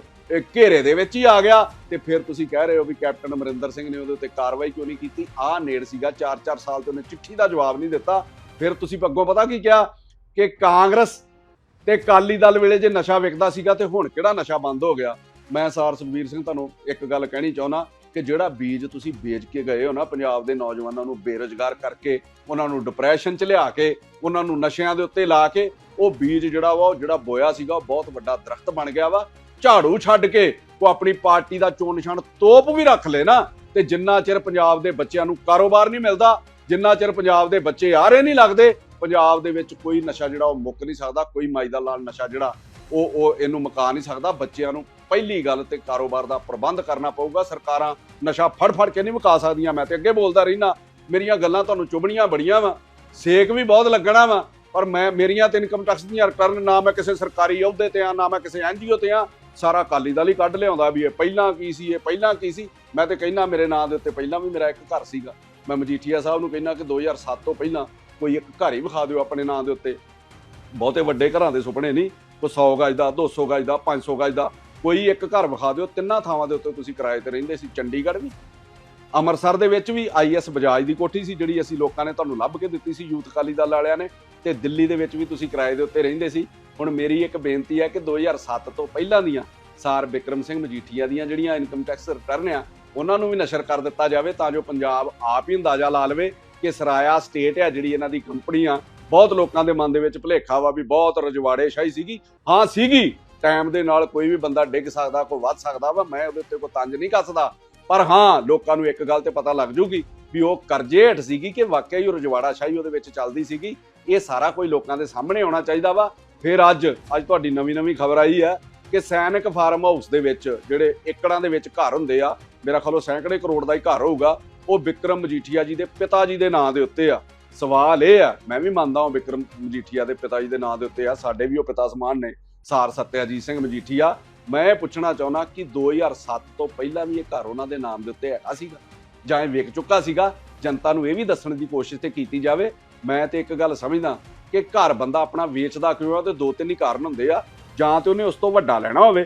ਘੇਰੇ ਦੇ ਵਿੱਚ ਹੀ ਆ ਗਿਆ ਤੇ ਫਿਰ ਤੁਸੀਂ ਕਹਿ ਰਹੇ ਹੋ ਵੀ ਕੈਪਟਨ ਅਮਰਿੰਦਰ ਸਿੰਘ ਨੇ ਉਹਦੇ ਉੱਤੇ ਕਾਰਵਾਈ ਕਿਉਂ ਨਹੀਂ ਕੀਤੀ? ਆਹ ਨੇੜ ਸੀਗਾ 4-4 ਸਾਲ ਤੋਂ ਉਹਨੇ ਚਿੱਠੀ ਦਾ ਜਵਾਬ ਨਹੀਂ ਦਿੱਤਾ। ਫਿਰ ਤੁਸੀਂ ਅੱਗੋਂ ਪਤਾ ਕੀ ਕਿਹਾ? ਕਿ ਕਾਂਗਰਸ ਤੇ ਕਾਲੀ ਦਲ ਵੇਲੇ ਜੇ ਨਸ਼ਾ ਵਿਕਦਾ ਸੀਗਾ ਤੇ ਹੁਣ ਕਿਹੜਾ ਨਸ਼ਾ ਬੰਦ ਹੋ ਗਿਆ? ਮੈਂ ਸਾਰ ਸੁਖਬੀਰ ਸਿੰਘ, ਤੁਹਾਨੂੰ ਇੱਕ ਗੱਲ ਕਹਿਣੀ ਚਾਹੁੰਦਾ। ਕਿ ਜਿਹੜਾ ਬੀਜ ਤੁਸੀਂ ਵੇਚ ਕੇ ਗਏ ਹੋ ਨਾ ਪੰਜਾਬ ਦੇ ਨੌਜਵਾਨਾਂ ਨੂੰ ਬੇਰੁਜ਼ਗਾਰ ਕਰਕੇ, ਉਹਨਾਂ ਨੂੰ ਡਿਪਰੈਸ਼ਨ 'ਚ ਲਿਆ ਕੇ, ਉਹਨਾਂ ਨੂੰ ਨਸ਼ਿਆਂ ਦੇ ਉੱਤੇ ਲਾ ਕੇ, ਉਹ ਬੀਜ ਜਿਹੜਾ ਵਾ, ਉਹ ਜਿਹੜਾ ਬੋਇਆ ਸੀਗਾ, ਉਹ ਬਹੁਤ ਵੱਡਾ ਦਰਖਤ ਬਣ ਗਿਆ ਵਾ। ਝਾੜੂ ਛੱਡ ਕੇ ਉਹ ਆਪਣੀ ਪਾਰਟੀ ਦਾ ਚੋਣ ਨਿਸ਼ਾਨ ਤੋਪ ਵੀ ਰੱਖ ਲੈ ਨਾ, ਤੇ ਜਿੰਨਾ ਚਿਰ ਪੰਜਾਬ ਦੇ ਬੱਚਿਆਂ ਨੂੰ ਕਾਰੋਬਾਰ ਨਹੀਂ ਮਿਲਦਾ, ਜਿੰਨਾ ਚਿਰ ਪੰਜਾਬ ਦੇ ਬੱਚੇ ਆਰੇ ਨਹੀਂ ਲੱਗਦੇ, ਪੰਜਾਬ ਦੇ ਵਿੱਚ ਕੋਈ ਨਸ਼ਾ ਜਿਹੜਾ ਉਹ ਮੁੱਕ ਨਹੀਂ ਸਕਦਾ, ਕੋਈ ਮਾਈ ਦਾ ਲਾਲ ਨਸ਼ਾ ਜਿਹੜਾ, ਉਹ ਉਹ ਇਹਨੂੰ ਮੁਕਾ ਨਹੀਂ ਸਕਦਾ, ਬੱਚਿਆਂ ਨੂੰ ਪਹਿਲੀ ਗੱਲ ਤੇ ਕਾਰੋਬਾਰ ਦਾ ਪ੍ਰਬੰਧ ਕਰਨਾ ਪਊਗਾ। ਸਰਕਾਰਾਂ ਨਸ਼ਾ ਫੜ ਫੜ ਕੇ ਨਹੀਂ ਮੁਕਾ ਸਕਦੀਆਂ। ਮੈਂ ਤੇ ਅੱਗੇ ਬੋਲਦਾ ਰਹਿਣਾ ਮੇਰੀਆਂ ਗੱਲਾਂ ਤੁਹਾਨੂੰ ਚੁਬਣੀਆਂ ਬੜੀਆਂ ਵਾ। ਸੇਕ ਵੀ ਬਹੁਤ ਲੱਗਣਾ ਵਾ, ਪਰ ਮੈਂ, ਮੇਰੀਆਂ ਤੇ ਇਨਕਮ ਟੈਕਸ ਦੀਆਂ ਰਿਟਰਨ ਨਾ ਮੈਂ ਕਿਸੇ ਸਰਕਾਰੀ ਅਹੁਦੇ ਤੇ ਆ, ਨਾ ਮੈਂ ਕਿਸੇ ਐਨਜੀਓ ਤੇ ਆ। ਸਾਰਾ ਅਕਾਲੀ ਦਲ ਹੀ ਕੱਢ ਲਿਆਉਂਦਾ ਵੀ ਇਹ ਪਹਿਲਾਂ ਕੀ ਸੀ, ਇਹ ਪਹਿਲਾਂ ਕੀ ਸੀ। ਮੈਂ ਤੇ ਕਹਿੰਦਾ ਮੇਰੇ ਨਾਂ ਦੇ ਉੱਤੇ ਪਹਿਲਾਂ ਵੀ ਮੇਰਾ ਇੱਕ ਘਰ ਸੀਗਾ। ਮੈਂ ਮਜੀਠੀਆ ਸਾਹਿਬ ਨੂੰ ਕਹਿੰਦਾ ਕਿ 2007 ਤੋਂ ਪਹਿਲਾਂ ਕੋਈ ਇੱਕ ਘਰ ਹੀ ਵਿਖਾ ਦਿਓ ਆਪਣੇ ਨਾਂ ਦੇ ਉੱਤੇ। ਬਹੁਤੇ ਵੱਡੇ ਘਰਾਂ ਦੇ ਸੁਪਨੇ ਨਹੀਂ। ਕੋਈ 100 ਗਜ ਦਾ 200 ਗਜ ਦਾ 500 ਗਜ ਦਾ। ਕੋਈ ਇੱਕ ਘਰ ਵਿਖਾ ਦਿਓ, ਤਿੰਨਾਂ ਥਾਵਾਂ ਦੇ ਉੱਤੇ ਤੁਸੀਂ ਕਿਰਾਏ ਤੇ ਰਹਿੰਦੇ ਸੀ, ਚੰਡੀਗੜ੍ਹ ਵੀ। ਅੰਮ੍ਰਿਤਸਰ ਦੇ ਵਿੱਚ ਵੀ ਆਈਐਸ ਬਜਾਜ ਦੀ ਕੋਠੀ ਸੀ, ਜਿਹੜੀ ਅਸੀਂ ਲੋਕਾਂ ਨੇ ਤੁਹਾਨੂੰ ਲੱਭ ਕੇ ਦਿੱਤੀ ਸੀ, ਯੂਥ ਅਕਾਲੀ ਦਲ ਵਾਲਿਆਂ ਨੇ, ਤੇ ਦਿੱਲੀ ਦੇ ਵਿੱਚ ਵੀ ਤੁਸੀਂ ਕਿਰਾਏ ਦੇ ਉੱਤੇ ਰਹਿੰਦੇ ਸੀ। ਹੁਣ ਮੇਰੀ ਇੱਕ ਬੇਨਤੀ ਹੈ ਕਿ 2007 ਤੋਂ ਪਹਿਲਾਂ ਦੀਆਂ ਸਾਰ ਬਿਕਰਮ ਸਿੰਘ ਮਜੀਠੀਆ ਦੀਆਂ ਜਿਹੜੀਆਂ ਇਨਕਮ ਟੈਕਸ ਰਿਟਰਨ ਆ, ਉਹਨਾਂ ਨੂੰ ਵੀ ਨਸ਼ਰ ਕਰ ਦਿੱਤਾ ਜਾਵੇ, ਤਾਂ ਜੋ ਪੰਜਾਬ ਆਪ ਹੀ ਅੰਦਾਜ਼ਾ ਲਾ ਲਵੇ ਕਿ ਸਰਾਇਆ ਸਟੇਟ ਹੈ ਜਿਹੜੀ ਇਹਨਾਂ ਦੀ ਕੰਪਨੀ ਆ, ਬਹੁਤ ਲੋਕਾਂ ਦੇ ਮਨ ਦੇ ਵਿੱਚ ਭੁਲੇਖਾ ਵਾ ਵੀ ਬਹੁਤ ਰਜਵਾੜੇ ਸ਼ਾਹੀ ਸੀਗੀ। ਹਾਂ, ਸੀਗੀ। ਟਾਈਮ ਦੇ ਨਾਲ ਕੋਈ ਵੀ ਬੰਦਾ ਡਿੱਗ ਸਕਦਾ, ਕੋਈ ਵੱਧ ਸਕਦਾ ਵਾ, ਮੈਂ ਉਹਦੇ ਉੱਤੇ ਕੋਈ ਤੰਜ ਨਹੀਂ ਕੱਸਦਾ। ਪਰ ਹਾਂ, ਲੋਕਾਂ ਨੂੰ ਇੱਕ ਗੱਲ ਤੇ ਪਤਾ ਲੱਗ ਜੂਗੀ ਵੀ ਉਹ ਕਰਜ਼ੇ ਹੇਠ ਸੀਗੀ ਕਿ ਵਾਕਿਆ ਹੀ ਉਹ ਰਜਵਾੜਾ ਸ਼ਾਹੀ ਉਹਦੇ ਵਿੱਚ ਚੱਲਦੀ ਸੀਗੀ। ਇਹ ਸਾਰਾ ਕੋਈ ਲੋਕਾਂ ਦੇ ਸਾਹਮਣੇ ਆਉਣਾ ਚਾਹੀਦਾ ਵਾ। ਫਿਰ ਅੱਜ ਅੱਜ ਤੁਹਾਡੀ ਨਵੀਂ ਨਵੀਂ ਖਬਰ ਆਈ ਹੈ ਕਿ ਸੈਨਿਕ ਫਾਰਮ ਹਾਊਸ ਦੇ ਵਿੱਚ ਜਿਹੜੇ ਏਕੜਾਂ ਦੇ ਵਿੱਚ ਘਰ ਹੁੰਦੇ ਆ, ਮੇਰਾ ਖਿਆਲ ਉਹ ਸੈਂਕੜੇ ਕਰੋੜ ਦਾ ਹੀ ਘਰ ਹੋਊਗਾ, ਉਹ ਵਿਕਰਮ ਮਜੀਠੀਆ ਜੀ ਦੇ ਪਿਤਾ ਜੀ ਦੇ ਨਾਂ ਦੇ ਉੱਤੇ ਆ। ਸਵਾਲ ਇਹ ਆ, ਮੈਂ ਵੀ ਮੰਨਦਾ ਹਾਂ ਵਿਕਰਮ ਮਜੀਠੀਆ ਦੇ ਪਿਤਾ ਜੀ ਦੇ ਨਾਂ ਦੇ ਉੱਤੇ ਆ, ਸਾਡੇ ਵੀ ਉਹ ਪਿਤਾ ਸਮਾਨ ਨੇ। ਸਾਰ ਸਤਿਆਜੀਤ ਸਿੰਘ ਮਜੀਠੀਆ, ਮੈਂ ਇਹ ਪੁੱਛਣਾ ਚਾਹੁੰਦਾ ਕਿ 2007 ਤੋਂ ਪਹਿਲਾਂ ਵੀ ਇਹ ਘਰ ਉਹਨਾਂ ਦੇ ਨਾਮ ਦੇ ਉੱਤੇ ਹੈਗਾ ਸੀਗਾ? ਜਾਂ ਇਹ ਵਿਕ ਚੁੱਕਾ ਸੀਗਾ? ਜਨਤਾ ਨੂੰ ਇਹ ਵੀ ਦੱਸਣ ਦੀ ਕੋਸ਼ਿਸ਼ ਤੇ ਕੀਤੀ ਜਾਵੇ। ਮੈਂ ਤੇ ਇੱਕ ਗੱਲ ਸਮਝਦਾ ਕਿ ਘਰ ਬੰਦਾ ਆਪਣਾ ਵੇਚਦਾ ਕਿਉਂ ਆ ਤੇ ਦੋ ਤਿੰਨ ਹੀ ਕਾਰਨ ਹੁੰਦੇ ਆ। ਜਾਂ ਤੇ ਉਹਨੇ ਉਸ ਤੋਂ ਵੱਡਾ ਲੈਣਾ ਹੋਵੇ।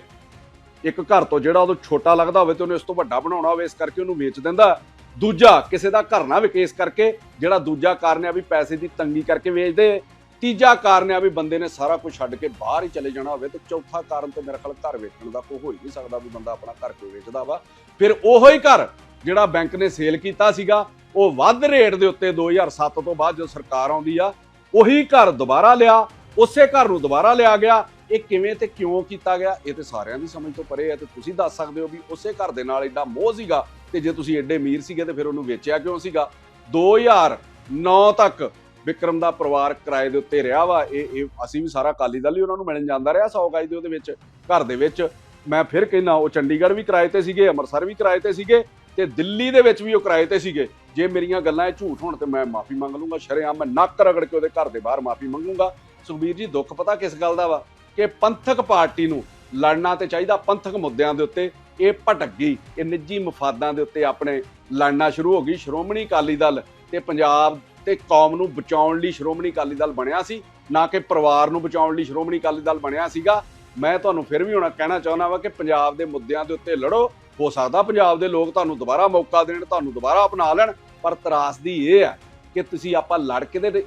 ਇੱਕ ਘਰ ਤੋਂ ਜਿਹੜਾ ਉਹਨੂੰ ਛੋਟਾ ਲੱਗਦਾ ਹੋਵੇ ਤੇ ਉਹਨੇ ਉਸ ਤੋਂ ਵੱਡਾ ਬਣਾਉਣਾ ਹੋਵੇ, ਇਸ ਕਰਕੇ ਉਹਨੂੰ ਵੇਚ ਦਿੰਦਾ। ਦੂਜਾ, ਕਿਸੇ ਦਾ ਘਰ ਨਾ ਵਿਕੇ ਇਸ ਕਰਕੇ, ਜਿਹੜਾ ਦੂਜਾ ਕਾਰਨ ਆ ਵੀ ਪੈਸੇ ਦੀ ਤੰਗੀ ਕਰਕੇ ਵੇਚਦੇ। ਤੀਜਾ ਕਾਰਨ ਆ ਵੀ ਬੰਦੇ ਨੇ ਸਾਰਾ ਕੁਝ ਛੱਡ ਕੇ ਬਾਹਰ ਹੀ ਚਲੇ ਜਾਣਾ ਹੋਵੇ ਤੇ ਚੌਥਾ ਕਾਰਨ ਤੇ ਮੇਰੇ ਖਿਆਲ ਘਰ ਵੇਚਣ ਦਾ ਕੋਈ ਹੋ ਹੀ ਨਹੀਂ ਸਕਦਾ ਵੀ ਬੰਦਾ ਆਪਣਾ ਘਰ ਕਿਉਂ ਵੇਚਦਾ ਵਾ। ਫਿਰ ਉਹੋ ਹੀ ਘਰ ਜਿਹੜਾ ਬੈਂਕ ਨੇ ਸੇਲ ਕੀਤਾ ਸੀਗਾ, ਉਹ ਵੱਧ ਰੇਟ ਦੇ ਉੱਤੇ 2007 ਤੋਂ ਬਾਅਦ ਜੋ ਸਰਕਾਰ ਆਉਂਦੀ ਆ, ਉਹੀ ਘਰ ਦੁਬਾਰਾ ਲਿਆ, ਉਸੇ ਘਰ ਨੂੰ ਦੁਬਾਰਾ ਲਿਆ ਗਿਆ। ਇਹ ਕਿਵੇਂ ਤੇ ਕਿਉਂ ਕੀਤਾ ਗਿਆ, ਇਹ ਤੇ ਸਾਰਿਆਂ ਦੀ ਸਮਝ ਤੋਂ ਪਰੇ ਹੈ ਤੇ ਤੁਸੀਂ ਦੱਸ ਸਕਦੇ ਹੋ ਵੀ ਉਸੇ ਘਰ ਦੇ ਨਾਲ ਐਡਾ ਮੋਹ ਸੀਗਾ ਤੇ ਜੇ ਤੁਸੀਂ ਐਡੇ ਅਮੀਰ ਸੀਗੇ ਤੇ ਫਿਰ ਉਹਨੂੰ ਵੇਚਿਆ ਕਿਉਂ ਸੀਗਾ? 2009 ਤੱਕ ਵਿਕਰਮ ਦਾ ਪਰਿਵਾਰ ਕਿਰਾਏ ਦੇ ਉੱਤੇ ਰਿਹਾ ਵਾ, ਇਹ ਇਹ ਅਸੀਂ ਵੀ ਸਾਰਾ ਅਕਾਲੀ ਦਲ ਹੀ ਉਹਨਾਂ ਨੂੰ ਮਿਲਣ ਜਾਂਦਾ ਰਿਹਾ 100 ਗਜ ਦੇ ਉਹਦੇ ਵਿੱਚ, ਘਰ ਦੇ ਵਿੱਚ। ਮੈਂ ਫਿਰ ਕਹਿੰਦਾ, ਉਹ ਚੰਡੀਗੜ੍ਹ ਵੀ ਕਿਰਾਏ ਤੇ ਸੀਗੇ, ਅੰਮ੍ਰਿਤਸਰ ਵੀ ਕਿਰਾਏ ਤੇ ਸੀਗੇ ਤੇ ਦਿੱਲੀ ਦੇ ਵਿੱਚ ਵੀ ਉਹ ਕਿਰਾਏ ਤੇ ਸੀਗੇ। ਜੇ ਮੇਰੀਆਂ ਗੱਲਾਂ ਇਹ ਝੂਠ ਹੋਣ ਤੇ ਮੈਂ ਮਾਫੀ ਮੰਗ ਲੂੰਗਾ, ਸ਼ਰੇਆਮ ਮੈਂ ਨੱਕ ਰਗੜ ਕੇ ਉਹਦੇ ਘਰ ਦੇ ਬਾਹਰ ਮਾਫੀ ਮੰਗੂੰਗਾ। ਸੁਖਬੀਰ ਜੀ, ਦੁੱਖ ਪਤਾ ਕਿਸ ਗੱਲ ਦਾ ਵਾ? ਕਿ ਪੰਥਕ ਪਾਰਟੀ ਨੂੰ ਲੜਨਾ ਤੇ ਚਾਹੀਦਾ ਪੰਥਕ ਮੁੱਦਿਆਂ ਦੇ ਉੱਤੇ, ਇਹ ਭਟਕ ਗਈ, ਇਹ ਨਿੱਜੀ ਮਫਾਦਾਂ ਦੇ ਉੱਤੇ ਆਪਣੇ ਲੜਨਾ ਸ਼ੁਰੂ ਹੋ ਗਈ। ਸ਼੍ਰੋਮਣੀ ਅਕਾਲੀ ਦਲ ਤੇ ਪੰਜਾਬ ਤੇ ਕੌਮ ਨੂੰ ਬਚਾਉਣ ਲਈ ਸ਼੍ਰੋਮਣੀ ਅਕਾਲੀ ਦਲ ਬਣਿਆ ਸੀ, ਨਾ ਕਿ ਪਰਿਵਾਰ ਨੂੰ ਬਚਾਉਣ ਲਈ ਸ਼੍ਰੋਮਣੀ ਅਕਾਲੀ ਦਲ ਬਣਿਆ ਸੀਗਾ। ਮੈਂ ਤੁਹਾਨੂੰ ਫਿਰ ਵੀ ਹੁਣ ਕਹਿਣਾ ਚਾਹੁੰਦਾ ਵਾਂ ਕਿ ਪੰਜਾਬ ਦੇ ਮੁੱਦਿਆਂ ਦੇ ਉੱਤੇ ਲੜੋ। ਹੋ ਸਕਦਾ ਪੰਜਾਬ ਦੇ ਲੋਕ ਤੁਹਾਨੂੰ ਦੁਬਾਰਾ ਮੌਕਾ ਦੇਣ, ਤੁਹਾਨੂੰ ਦੁਬਾਰਾ ਅਪਣਾ ਲੈਣ, ਪਰ ਤਰਾਸਦੀ ਇਹ ਹੈ ਕਿ ਤੁਸੀਂ ਆਪਾਂ ਲੜ ਕੇ ਦੇ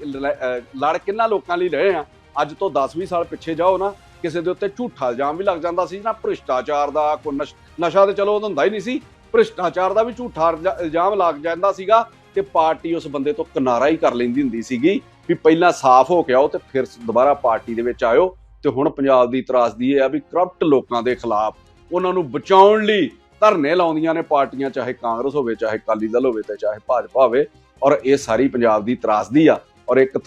ਲੜ ਕਿੰਨਾ ਲੋਕਾਂ ਲਈ ਰਹੇ ਆ? ਅੱਜ ਤੋਂ 10-20 ਸਾਲ ਪਿੱਛੇ ਜਾਓ ਨਾ, ਕਿਸੇ ਦੇ ਉੱਤੇ ਝੂਠਾ ਇਲਜ਼ਾਮ ਵੀ ਲੱਗ ਜਾਂਦਾ ਸੀ ਨਾ, ਭ੍ਰਿਸ਼ਟਾਚਾਰ ਦਾ ਕੋਈ ਨਸ਼- ਨਸ਼ਾ ਤੇ ਚਲੋ ਉਦੋਂ ਹੁੰਦਾ ਹੀ ਨਹੀਂ ਸੀ। ਭ੍ਰਿਸ਼ਟਾਚਾਰ ਦਾ ਵੀ ਝੂਠਾ ਇਲਜ਼ਾ- ਇਲਜ਼ਾਮ ਲੱਗ ਜਾਂਦਾ ਸੀਗਾ। ਤੇ ਪਾਰਟੀ ਉਸ ਬੰਦੇ ਤੋਂ ਕਿਨਾਰਾ ਹੀ ਕਰ ਲੈਂਦੀ ਹੁੰਦੀ ਸੀਗੀ ਵੀ ਪਹਿਲਾਂ ਸਾਫ਼ ਹੋ ਕੇ ਆਓ ਤੇ ਫਿਰ ਦੁਬਾਰਾ ਪਾਰਟੀ ਦੇ ਵਿੱਚ ਆਇਓ ਤੇ ਹੁਣ ਪੰਜਾਬ ਦੀ ਤਰਾਸਦੀ ਇਹ ਆ ਵੀ ਕਰਪਟ ਲੋਕਾਂ ਦੇ ਖਿਲਾਫ ਉਹਨਾਂ ਨੂੰ ਬਚਾਉਣ ਲਈ ਧਰਨੇ ਲਾਉਂਦੀਆਂ ਨੇ ਪਾਰਟੀਆਂ, ਚਾਹੇ ਕਾਂਗਰਸ ਹੋਵੇ, ਚਾਹੇ ਅਕਾਲੀ ਦਲ ਹੋਵੇ ਤੇ ਚਾਹੇ ਭਾਜਪਾ ਹੋਵੇ ਔਰ ਇਹ ਸਾਰੀ ਪੰਜਾਬ ਦੀ ਤਰਾਸਦੀ ਆ ਔਰ ਇੱਕ ਥਾਂ